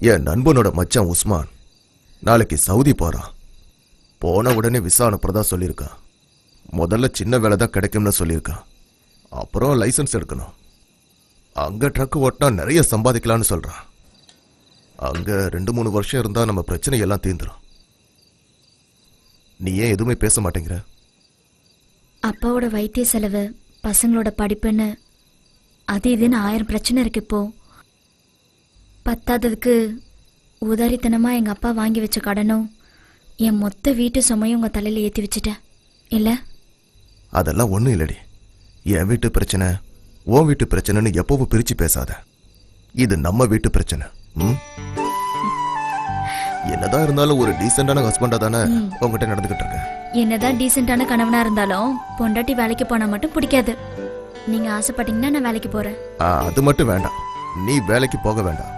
என் நண்பனோட மச்சான் உஸ்மான் நாளைக்கு சவுதி போறான். போன உடனே விசா அனுப்புறதா சொல்லியிருக்கான் முதல்ல சின்ன வேலை தான் கிடைக்கும்னு சொல்லியிருக்கான் அப்புறம் லைசென்ஸ் எடுக்கணும். அங்க ட்ரக் ஓட்டினா நிறைய சம்பாதிக்கலாம்னு சொல்றான் அங்க ரெண்டு மூணு வருஷம் இருந்தா நம்ம பிரச்சனை எல்லாம் தீந்துடும் நீ ஏன் எதுவுமே பேச மாட்டேங்கிற? அப்பாவோட வைத்திய செலவு பசங்களோட படிப்புன்னு அது இதுன்னு ஆயிரம் பிரச்சனை இருக்கு இப்போ. பத்தாததுக்கு உதாரித்தனமா எங்க அப்பா வாங்கி வச்ச கடனும் என் மொத்த வீட்டு சுமையும் உங்க தலையில ஏத்தி வச்சுட்டேன். இல்ல? அதெல்லாம் ஒண்ணும் இல்லடி. என் வீட்டு பிரச்சனை உன் வீட்டு பிரச்சனைன்னு எப்பவும் பிரிச்சு பேசாத. இது நம்ம வீட்டு பிரச்சனை. ம்? என்னதான் இருந்தாலும் ஒரு டீசென்டான ஹஸ்பண்டா தானே உங்ககிட்ட நடந்துகிட்டு இருக்கேன் என்னதான் டீசென்டான கணவனா இருந்தாலும் பொண்டாட்டி வேலைக்கு போனா மட்டும் பிடிக்காது. நீங்க ஆசைப்பட்டீங்கன்னா நான் வேலைக்கு போறேன். அது மட்டும் வேண்டாம். நீ வேலைக்கு போக வேண்டாம்.